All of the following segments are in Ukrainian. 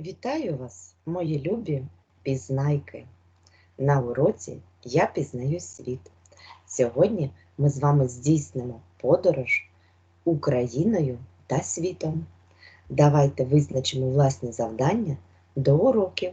Вітаю вас, мої любі пізнайки. На уроці Я пізнаю світ. Сьогодні ми з вами здійснимо подорож Україною та світом. Давайте визначимо власні завдання до уроків.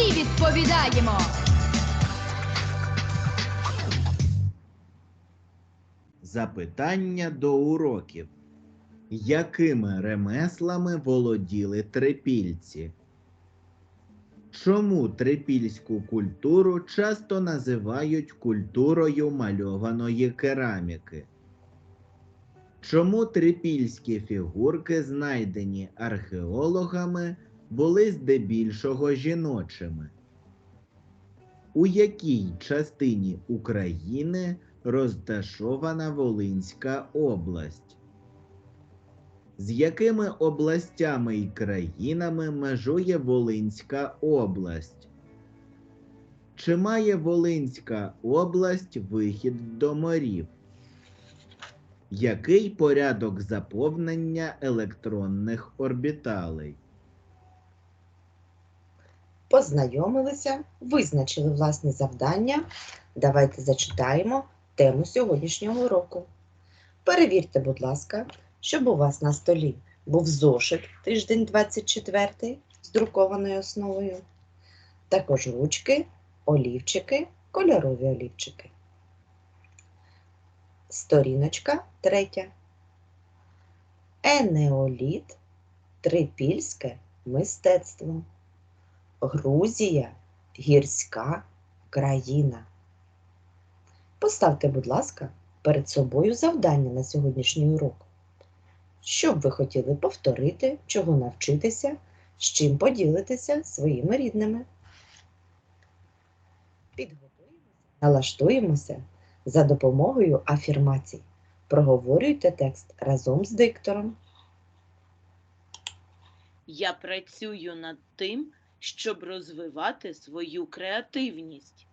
всі відповідаємо. Запитання до уроків. Якими ремеслами володіли трипільці? Чому трипільську культуру часто називають культурою мальованої кераміки? Чому трипільські фігурки, знайдені археологами, були здебільшого жіночими? У якій частині України розташована Волинська область? З якими областями і країнами межує Волинська область? Чи має Волинська область вихід до морів? Який порядок заповнення електронних орбіталей? Познайомилися, визначили власні завдання. Давайте зачитаємо тему сьогоднішнього уроку. Перевірте, будь ласка, щоб у вас на столі був зошит тиждень 24 з друкованою основою, також ручки, олівчики, кольорові олівчики. Сторіночка третя. Енеоліт, трипільське мистецтво. Грузія гірська країна. Поставте, будь ласка, перед собою завдання на сьогоднішній урок. Що б ви хотіли повторити, чого навчитися, з чим поділитися своїми рідними. Підготуємося, налаштуємося за допомогою афірмацій. Проговорюйте текст разом з диктором. Я працюю над тим, щоб розвивати свою креативність.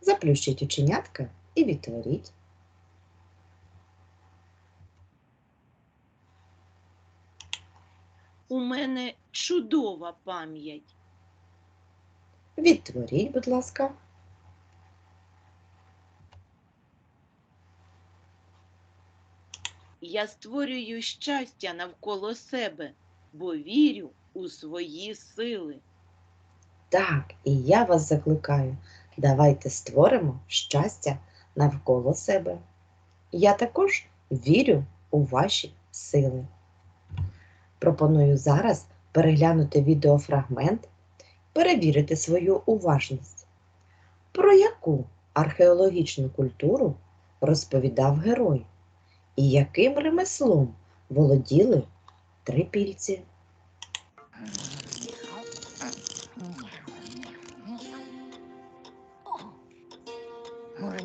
Заплющіть оченятка і відтворіть. У мене чудова пам'ять. Відтворіть, будь ласка. Я створюю щастя навколо себе, бо вірю у свої сили. Так, і я вас закликаю. Давайте створимо щастя навколо себе. Я також вірю у ваші сили. Пропоную зараз переглянути відеофрагмент, перевірити свою уважність. Про яку археологічну культуру розповідав герой? І яким ремеслом володіли трипільці?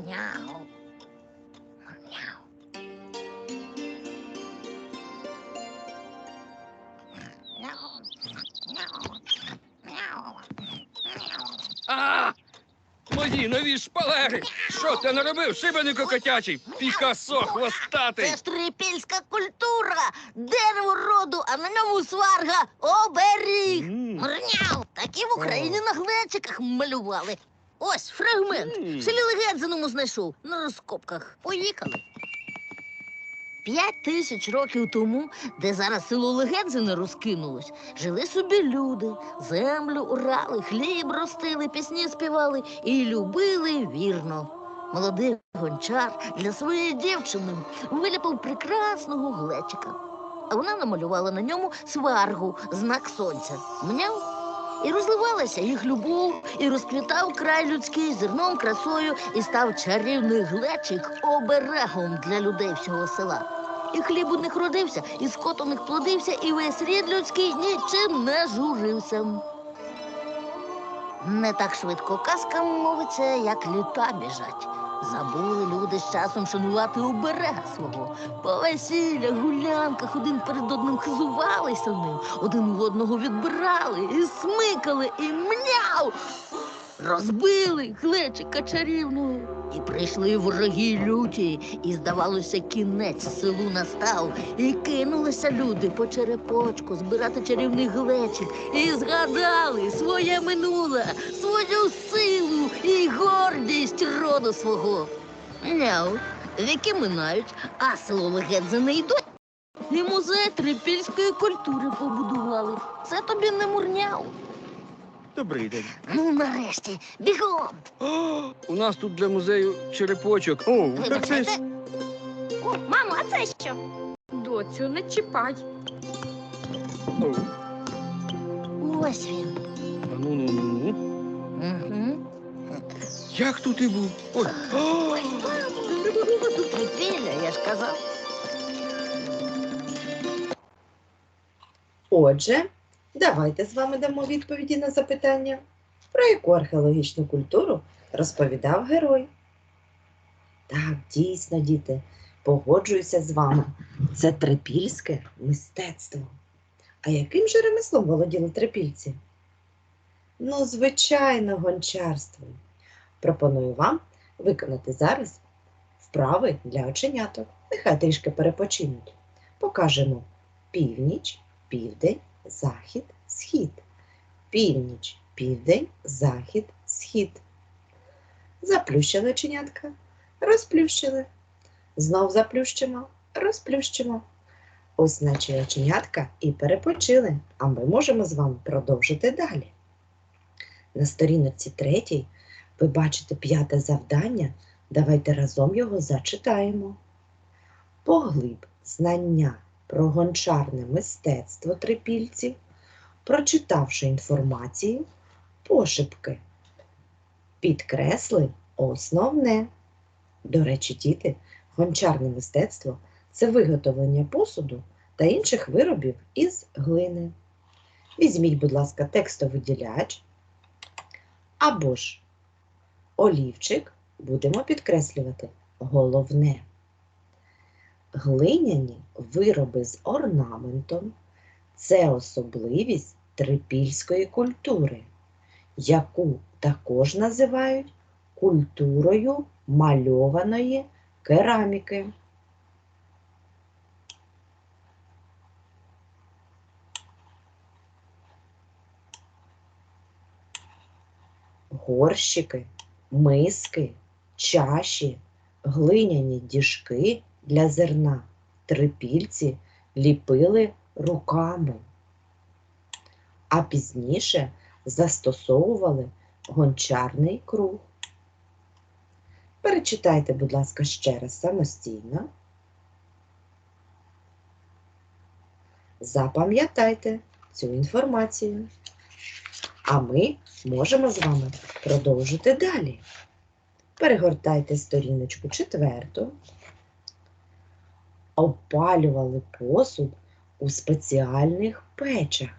Мяу. Мяу. А! Мої нові шпалери! Що ти наробив, шибенику котячий? Пікасо хвостатий! Це ж трипільська культура. Дерево роду, а на ньому сварга оберіг. М. Мурняу. Такі в Україні на глечиках малювали. Ось фрагмент. Селі Легедзиному знайшов на розкопках. Поїхали. П'ять тисяч років тому, де зараз село Легедзине розкинулось, жили собі люди, землю урали, хліб ростили, пісні співали і любили вірно. Молодий гончар для своєї дівчини виліпив прекрасного глечика. А вона намалювала на ньому сваргу, знак сонця. Мняв. І розливалася їх любов, і розквітав край людський зерном, красою, і став чарівний глечик оберегом для людей всього села. І хліб у них родився, і скот у них плодився, і весь рід людський нічим не журився. Не так швидко казка мовиться, як літа біжать. Забули люди з часом шанувати оберега свого. По весіллях, гулянках один перед одним хизувалися ним, один одного відбирали, і смикали, і мняв. Розбили глечика чарівного. І прийшли вороги люті, і, здавалося, кінець селу настав. І кинулися люди по черепочку збирати чарівний глечик. І згадали своє минуле, свою силу і гордість роду свого. Няу, віки минають, а село легенди не йдуть. І музей трипільської культури побудували. Це тобі не мурняв. Добрий день. Ну, нарешті, бігом. О, у нас тут для музею черепочок. О, так це ж. О, мамо, а це що? Доцю, не чіпай. О, Ось він. а ну ну ну ну. Угу. Як тут і був? Ой. О, Трипілля, я ж казав. Отже, давайте з вами дамо відповіді на запитання, про яку археологічну культуру розповідав герой. Так, дійсно, діти, погоджуюся з вами. Це трипільське мистецтво. А яким же ремеслом володіли трипільці? Ну, звичайно, гончарством. Пропоную вам виконати зараз вправи для оченяток. Нехай трішки перепочинуть. Покажемо північ, південь, захід, схід. Північ, південь, захід, схід. Заплющили оченятка, розплющили. Знов заплющимо, розплющимо. Ось наче оченятка і перепочили, а ми можемо з вами продовжити далі. На сторіночці третій ви бачите п'яте завдання. Давайте разом його зачитаємо. Поглиб знання про гончарне мистецтво трипільців, прочитавши інформацію, пошепки. Підкресли основне. До речі, діти, гончарне мистецтво це виготовлення посуду та інших виробів із глини. Візьміть, будь ласка, текстовиділяч або ж олівчик будемо підкреслювати головне. Глиняні вироби з орнаментом це особливість трипільської культури, яку також називають культурою мальованої кераміки. Горщики, миски, чаші, глиняні діжки для зерна трипільці ліпили руками, а пізніше застосовували гончарний круг. Перечитайте, будь ласка, ще раз самостійно. Запам'ятайте цю інформацію. А ми можемо з вами продовжити далі. Перегортайте сторіночку четверту. Опалювали посуд у спеціальних печах,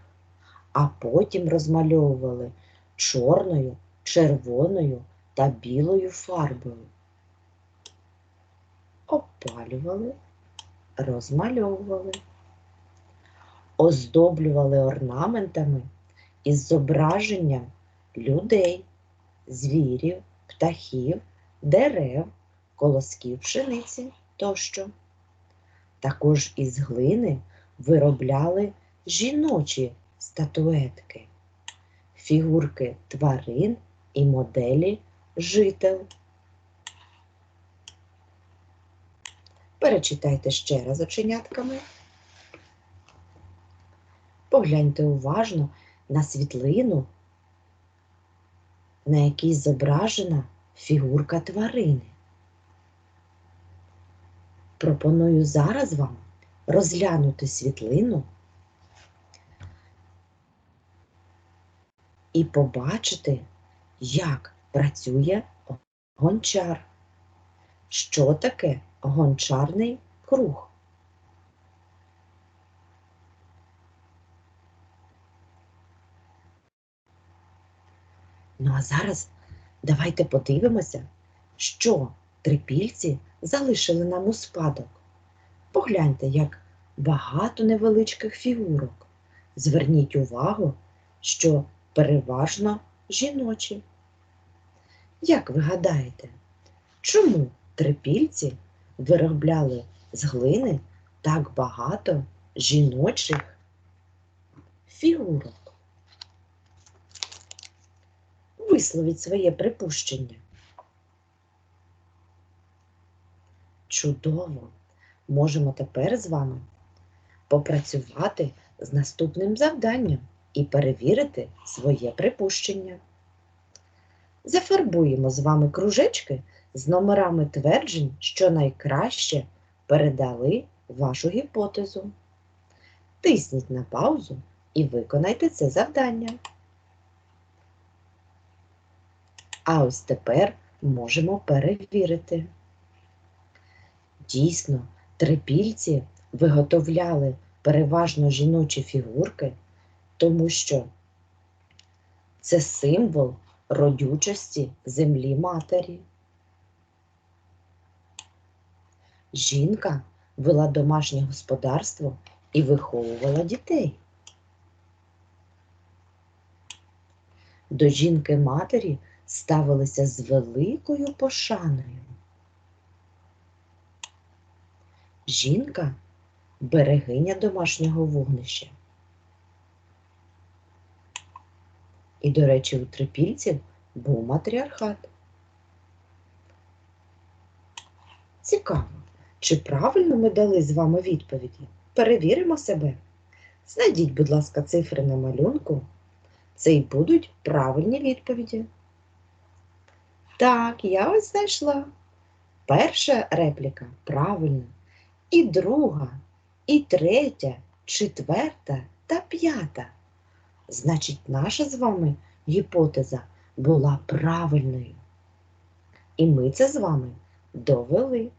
а потім розмальовували чорною, червоною та білою фарбою. Опалювали, розмальовували, оздоблювали орнаментами із зображенням людей, звірів, птахів, дерев, колосків пшениці тощо. Також із глини виробляли жіночі статуетки, фігурки тварин і моделі жител. Перечитайте ще раз оченятками. Погляньте уважно на світлину, на якій зображена фігурка тварини. Пропоную зараз вам розглянути світлину і побачити, як працює гончар. Що таке гончарний круг? Ну а зараз давайте подивимося, що трипільці залишили нам у спадок. Погляньте, як багато невеличких фігурок. Зверніть увагу, що переважно жіночі. Як ви гадаєте, чому трипільці виробляли з глини так багато жіночих фігурок? Висловіть своє припущення. Чудово! Можемо тепер з вами попрацювати з наступним завданням і перевірити своє припущення. Зафарбуємо з вами кружечки з номерами тверджень, що найкраще передали вашу гіпотезу. Тисніть на паузу і виконайте це завдання. А ось тепер можемо перевірити. Дійсно, трипільці виготовляли переважно жіночі фігурки, тому що це символ родючості землі матері. Жінка вела домашнє господарство і виховувала дітей. До жінки матері ставилися з великою пошаною. Жінка берегиня домашнього вогнища. І, до речі, у трипільців був матріархат. Цікаво, чи правильно ми дали з вами відповіді? Перевіримо себе. Знайдіть, будь ласка, цифри на малюнку. Це і будуть правильні відповіді. Так, я ось знайшла. Перша репліка правильна. І друга, і третя, четверта та п'ята. Значить, наша з вами гіпотеза була правильною. І ми це з вами довели.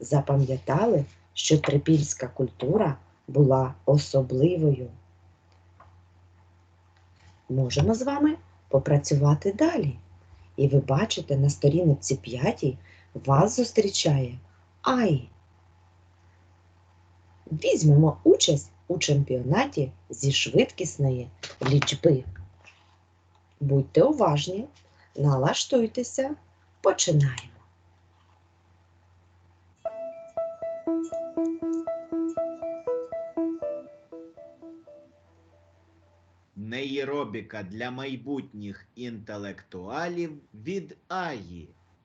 Запам'ятали, що трипільська культура була особливою. Можемо з вами попрацювати далі. І ви бачите, на сторінці 5 вас зустрічає Ай. Візьмемо участь у чемпіонаті зі швидкісної лічби. Будьте уважні, налаштуйтеся, починаємо. Нейробіка для майбутніх інтелектуалів від Аї.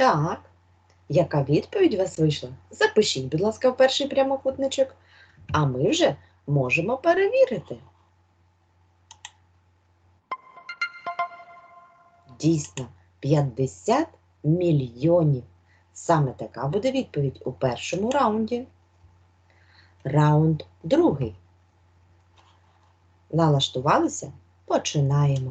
Так, яка відповідь у вас вийшла? Запишіть, будь ласка, в перший прямокутничок, а ми вже можемо перевірити. Дійсно, 50 мільйонів. Саме така буде відповідь у першому раунді. Раунд другий. Налаштувалися? Починаємо.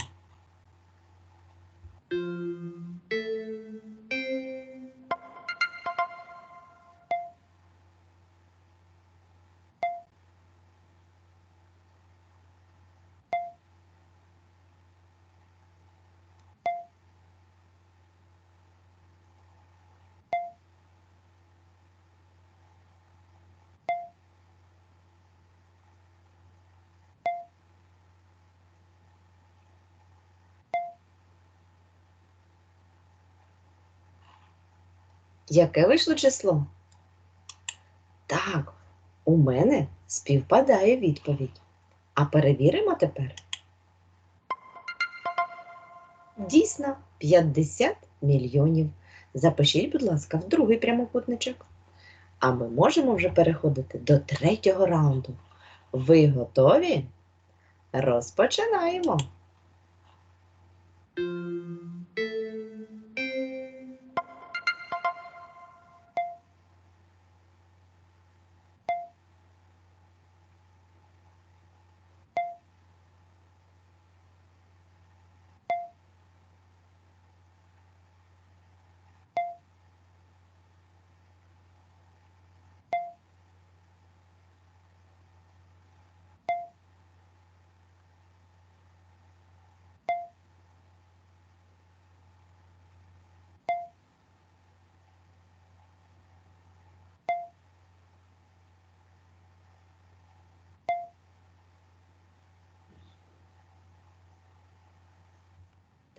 Яке вийшло число? Так, у мене співпадає відповідь. А перевіримо тепер. Дійсно, 50 мільйонів. Запишіть, будь ласка, в другий прямокутничок. А ми можемо вже переходити до третього раунду. Ви готові? Розпочинаємо.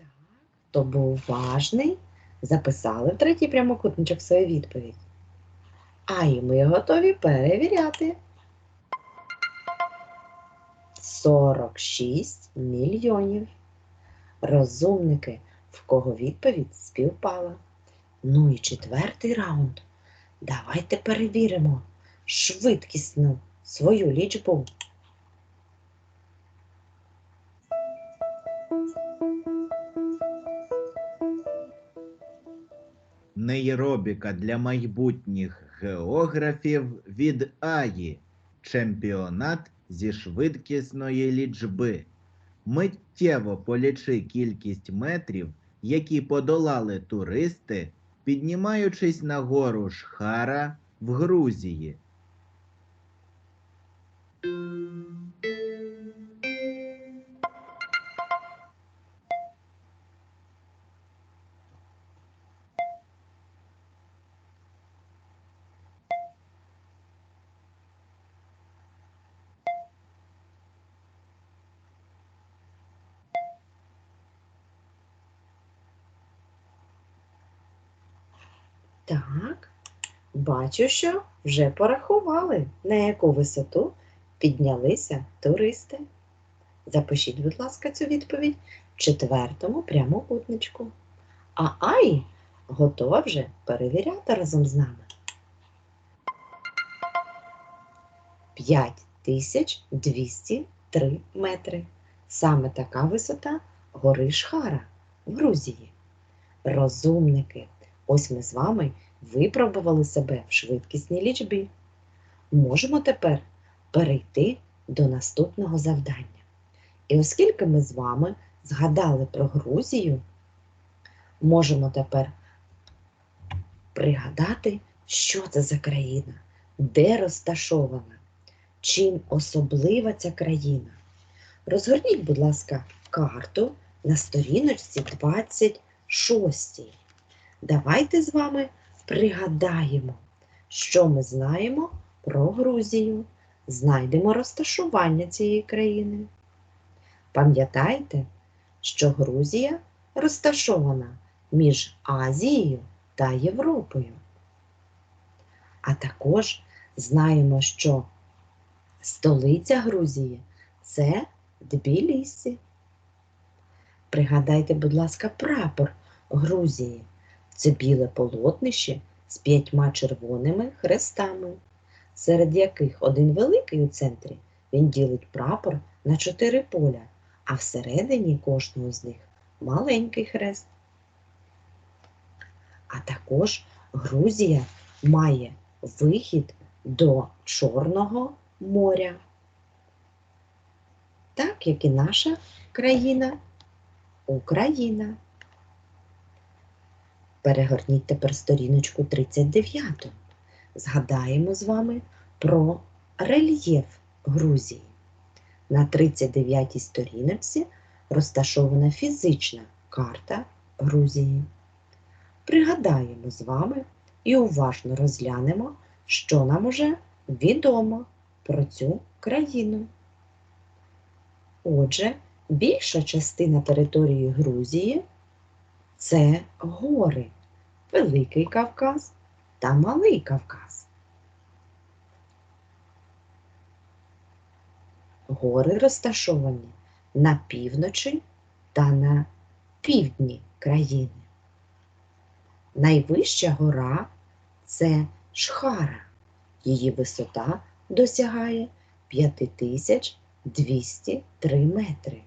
Так, хто був уважний, записали в третій прямокутничок свою відповідь. А і ми готові перевіряти. 46 мільйонів. Розумники, в кого відповідь співпала. Ну і четвертий раунд. Давайте перевіримо швидкісну свою лічбу. Нейробіка для майбутніх географів від Аї. Чемпіонат зі швидкісної лічби. Миттєво полічи кількість метрів, які подолали туристи, піднімаючись на гору Шхара в Грузії. Так, бачу, що вже порахували, на яку висоту піднялися туристи. Запишіть, будь ласка, цю відповідь в четвертому прямокутничку. А Ай готова вже перевіряти разом з нами. 5203 метри. Саме така висота гори Шхара в Грузії. Розумники. Ось ми з вами випробували себе в швидкісній лічбі. Можемо тепер перейти до наступного завдання. І оскільки ми з вами згадали про Грузію, можемо тепер пригадати, що це за країна, де розташована, чим особлива ця країна. Розгорніть, будь ласка, карту на сторіночці 26. Давайте з вами пригадаємо, що ми знаємо про Грузію, знайдемо розташування цієї країни. Пам'ятайте, що Грузія розташована між Азією та Європою. А також знаємо, що столиця Грузії це Тбілісі. Пригадайте, будь ласка, прапор Грузії. Це біле полотнище з п'ятьма червоними хрестами, серед яких один великий у центрі він ділить прапор на чотири поля, а всередині кожного з них маленький хрест. А також Грузія має вихід до Чорного моря, так як і наша країна Україна. Перегорніть тепер сторіночку 39. Згадаємо з вами про рельєф Грузії. На 39-й сторіночці розташована фізична карта Грузії. Пригадаємо з вами і уважно розглянемо, що нам уже відомо про цю країну. Отже, більша частина території Грузії це гори, Великий Кавказ та Малий Кавказ. Гори розташовані на півночі та на півдні країни. Найвища гора це Шхара. Її висота досягає 5203 метри.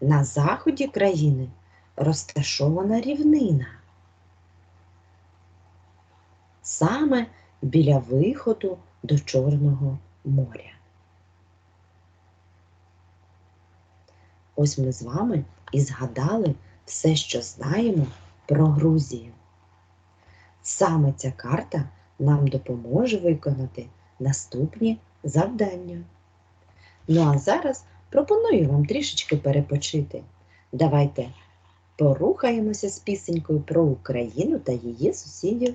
На заході країни розташована рівнина. Саме біля виходу до Чорного моря. Ось ми з вами і згадали все, що знаємо про Грузію. Саме ця карта нам допоможе виконати наступні завдання. Ну а зараз пропоную вам трішечки перепочити. Давайте порухаємося з пісенькою про Україну та її сусідів.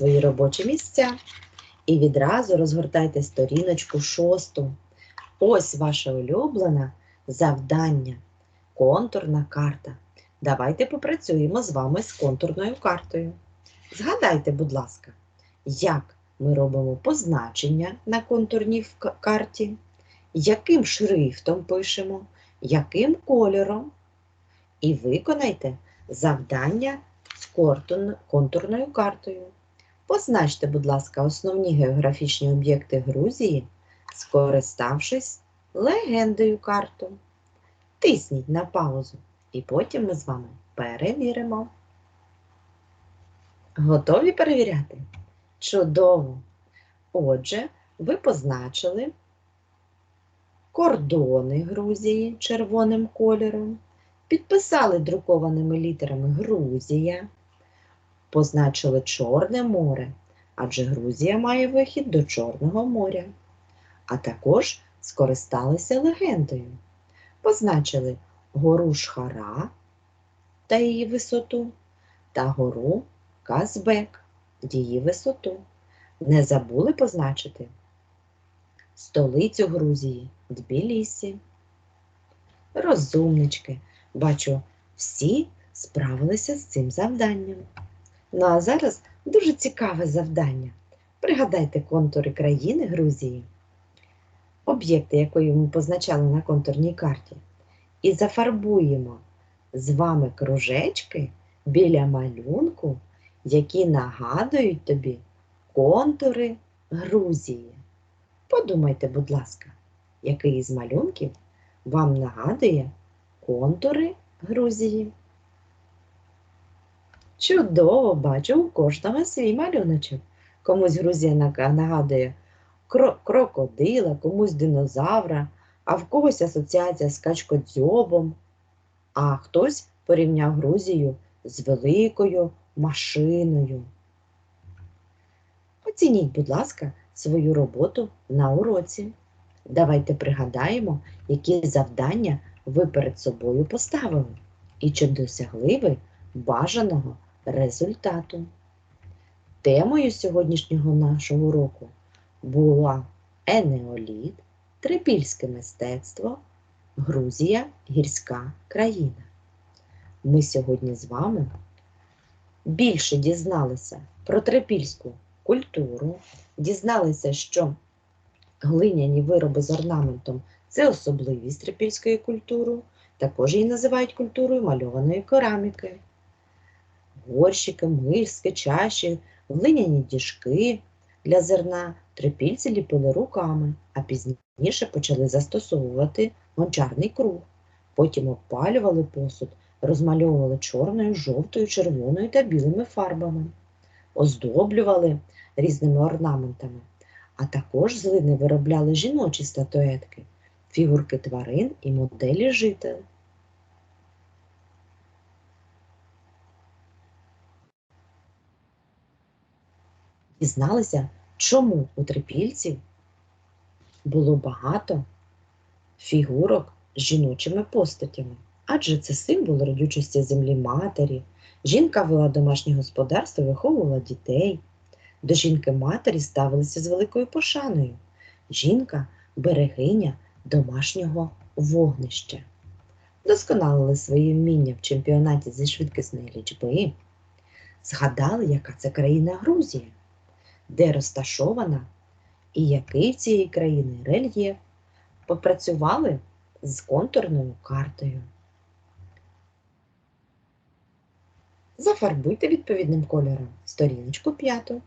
Свої робочі місця і відразу розгортайте сторіночку шосту. Ось ваше улюблене завдання контурна карта. Давайте попрацюємо з вами з контурною картою. Згадайте, будь ласка, як ми робимо позначення на контурній карті, яким шрифтом пишемо, яким кольором. І виконайте завдання з контурною картою. Позначте, будь ласка, основні географічні об'єкти Грузії, скориставшись легендою карту. Тисніть на паузу, і потім ми з вами перевіримо. Готові перевіряти? Чудово! Отже, ви позначили кордони Грузії червоним кольором, підписали друкованими літерами Грузія, позначили Чорне море, адже Грузія має вихід до Чорного моря, а також скористалися легендою. Позначили гору Шхара та її висоту та гору Казбек, її висоту. Не забули позначити столицю Грузії Тбілісі. Розумнички, бачу, всі справилися з цим завданням. Ну а зараз дуже цікаве завдання. Пригадайте контури країни Грузії, об'єкти, якої ми позначали на контурній карті, і зафарбуємо з вами кружечки біля малюнку, які нагадують тобі контури Грузії. Подумайте, будь ласка, який із малюнків вам нагадує контури Грузії? Чудово бачу у кожного свій малюночок. Комусь Грузія нагадує кро- крокодила, комусь динозавра, а в когось асоціація з качкодзьобом, а хтось порівняв Грузію з великою машиною. Оцініть, будь ласка, свою роботу на уроці. Давайте пригадаємо, які завдання ви перед собою поставили і чи досягли ви бажаного результату. Темою сьогоднішнього нашого уроку була Енеоліт, трипільське мистецтво, Грузія, гірська країна. Ми сьогодні з вами більше дізналися про трипільську культуру, дізналися, що глиняні вироби з орнаментом це особливість трипільської культури, також її називають культурою мальованої кераміки. Горщики, миски, чаші, глиняні діжки для зерна трипільці ліпили руками, а пізніше почали застосовувати гончарний круг. Потім опалювали посуд, розмальовували чорною, жовтою, червоною та білими фарбами, оздоблювали різними орнаментами, а також з глини виробляли жіночі статуетки, фігурки тварин і моделі жителів. Дізналися, чому у трипільців було багато фігурок з жіночими постатями, адже це символ родючості землі матері. Жінка вела домашнє господарство, виховувала дітей. До жінки-матері ставилися з великою пошаною. Жінка берегиня домашнього вогнища. Досконалили свої вміння в чемпіонаті зі швидкісної лічби. Згадали, яка це країна Грузія, де розташована і який цієї країни рельєф. Попрацювали з контурною картою. Зафарбуйте відповідним кольором сторіночку п'яту.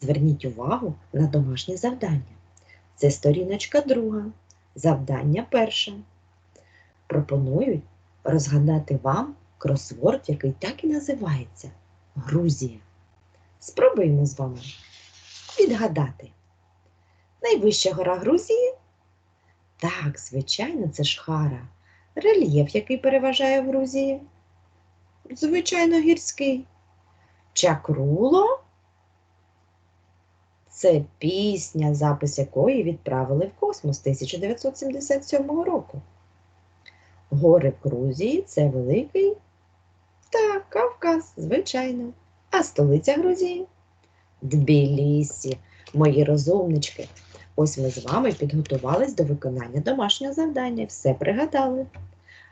Зверніть увагу на домашнє завдання. Це сторіночка друга, завдання перше. Пропонують розгадати вам кросворд, який так і називається Грузія. Спробуємо з вами відгадати. Найвища гора Грузії? Так, звичайно, це ж Хара. Рельєф, який переважає в Грузії? Звичайно, гірський. Чакруло? Це пісня, запис якої відправили в космос 1977 року. Гори в Грузії це великий. Так, Кавказ, звичайно. А столиця Грузії? Тбілісі, мої розумнички. Ось ми з вами підготувались до виконання домашнього завдання, все пригадали.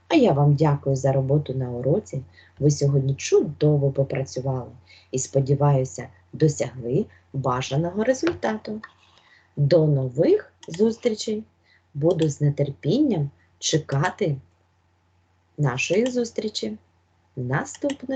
А я вам дякую за роботу на уроці. Ви сьогодні чудово попрацювали і, сподіваюся, досягли бажаного результату. До нових зустрічей! Буду з нетерпінням чекати нашої зустрічі. Наступне.